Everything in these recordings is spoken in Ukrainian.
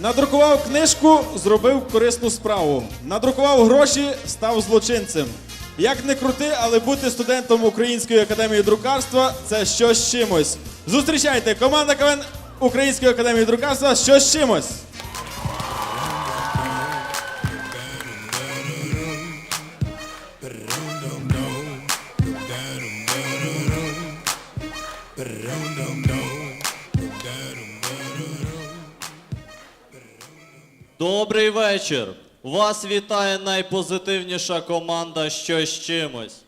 Надрукував книжку, зробив корисну справу. Надрукував гроші, став злочинцем. Як не крути, але бути студентом Української академії друкарства це щось чимось. Зустрічайте, команда КВН Української академії друкарства щось чимось. Добрий вечір. Вас вітає найпозитивніша команда «Що з чимось.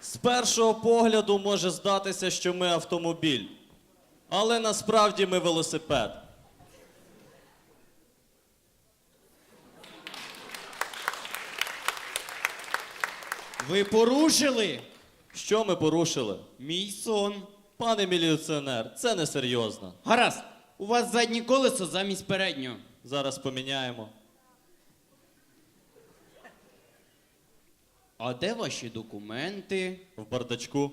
З першого погляду може здатися, що ми автомобіль. Але насправді ми велосипед. Ви порушили Що ми порушили? мій сон. Пане міліціонер, це несерйозно. Гаразд, у вас заднє колесо замість переднього. Зараз поміняємо. А де ваші документи? В бардачку.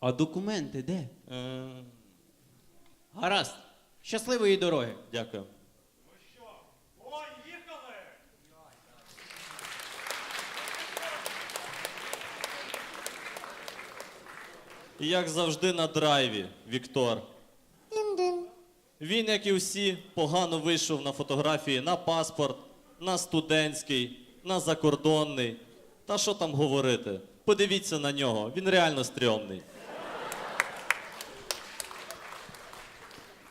А документи де? Е, Гаразд. Щасливої дороги. дякую. І Як завжди на драйві, Віктор. Він, як і всі, погано вийшов на фотографії на паспорт, на студентський, на закордонний. Та що там говорити? Подивіться на нього, він реально стрьомний.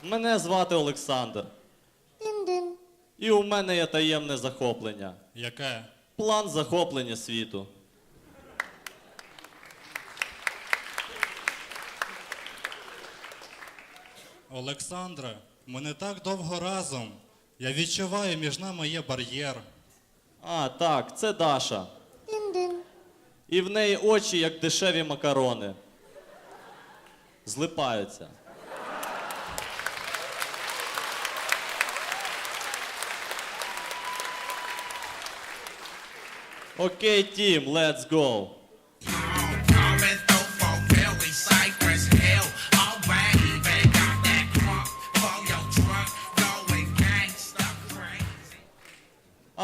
Мене звати Олександр. І у мене є таємне захоплення. Яке? План захоплення світу. Олександре, ми не так довго разом. Я відчуваю, між нами є бар'єр. А, так, це Даша. І в неї очі, як дешеві макарони. Злипаються. Окей, тім, let's go.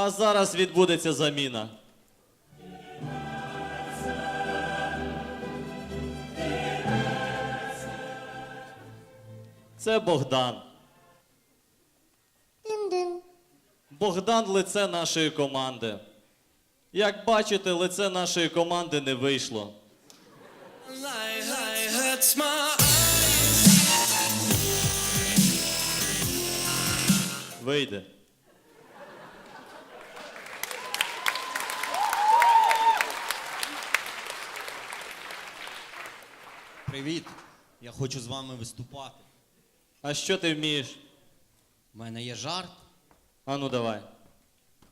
А зараз відбудеться заміна. Це Богдан. Богдан лице нашої команди. Як бачите, лице нашої команди не вийшло. Вийде. Привіт! Я хочу з вами виступати. А що ти вмієш? У мене є жарт. А ну давай.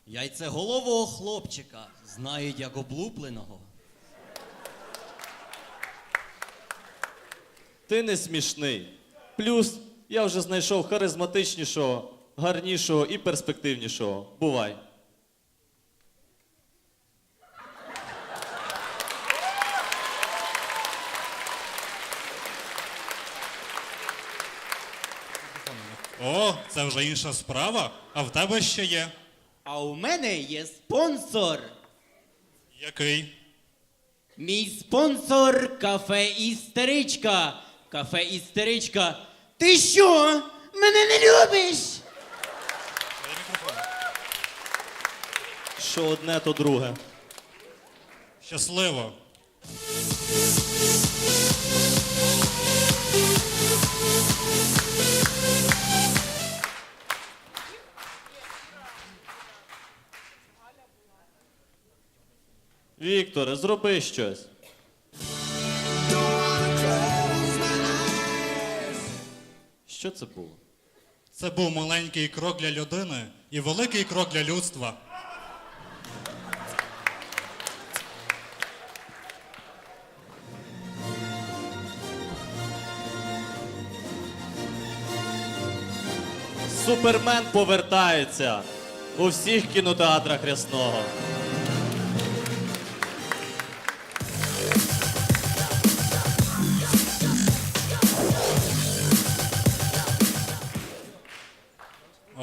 Яйцеголового хлопчика знають як облупленого. Ти не смішний. Плюс я вже знайшов харизматичнішого, гарнішого і перспективнішого. Бувай. О, це вже інша справа, а в тебе ще є. А у мене є спонсор. Який? Мій спонсор кафе Істеричка. Кафе Істеричка. Ти що? Мене не любиш? Що одне, то друге. Щасливо. Вікторе, зроби щось. Що це було? Це був маленький крок для людини і великий крок для людства. Супермен повертається у всіх кінотеатрах Рясного.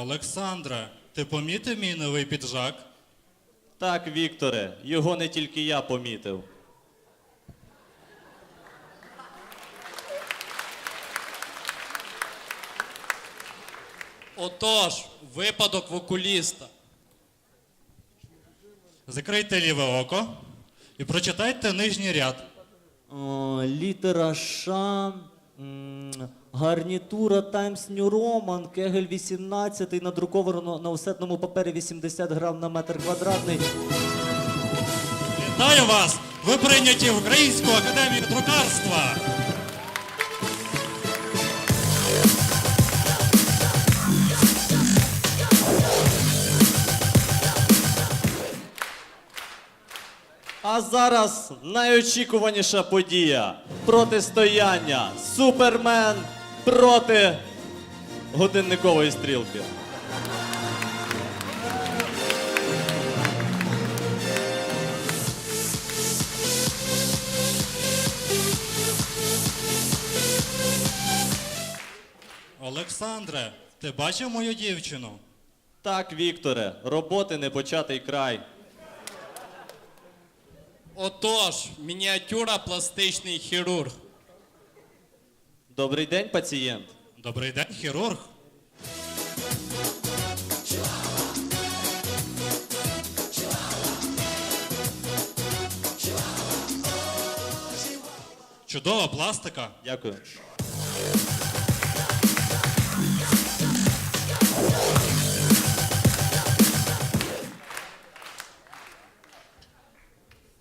Олександра, ти помітив мій новий піджак? Так, Вікторе, його не тільки я помітив. Отож, випадок в окуліста. Закрийте ліве око і прочитайте нижній ряд. О, літера Ш, м, гарнітура Times New Roman, Кегель 18, надруковано на офсетному папері 80 грам на метр квадратний. Вітаю вас! Ви прийняті в Українську академію друкарства! А зараз найочікуваніша подія протистояння Супермен проти годинникової стрілки. Олександре, ти бачив мою дівчину? Так, Вікторе, роботи не початий край. Отож, мініатюра пластичний хірург. Добрий день, пацієнт. Добрий день, хірург. Чудова пластика. Дякую.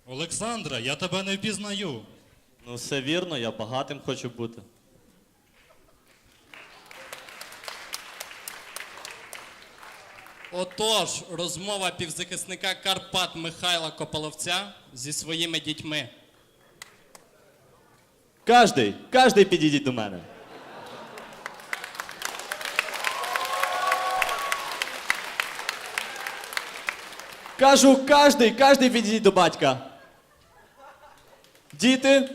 Олександра, я тебе не впізнаю. Ну, все вірно, я багатим хочу бути. Отож, розмова півзахисника Карпат Михайла Кополовця зі своїми дітьми. Кожний, кожний підійдіть до мене. Кажу, кожний, кожний підійдіть до батька. Діти,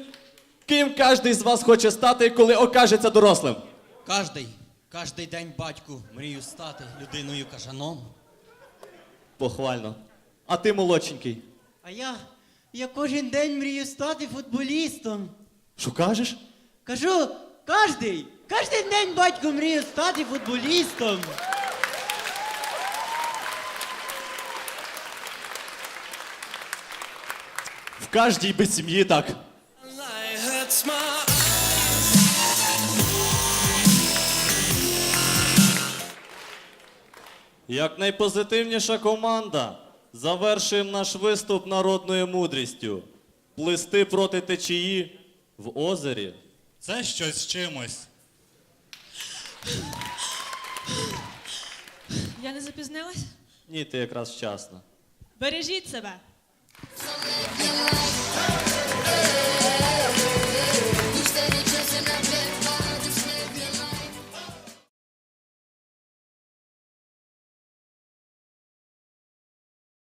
ким кожний з вас хоче стати, коли окажеться дорослим? Кожний, кожний день батьку мрію стати людиною кажаном. Похвально. А ти молодшенький. А я, я кожен день мрію стати футболістом. Що кажеш? Кажу, кожний, кожен день батько мрію стати футболістом. В кожній би сім'ї так. Як найпозитивніша команда завершуємо наш виступ народною мудрістю. Плисти проти течії в озері. Це щось з чимось. Я не запізнилась? Ні, ти якраз вчасно. Бережіть себе.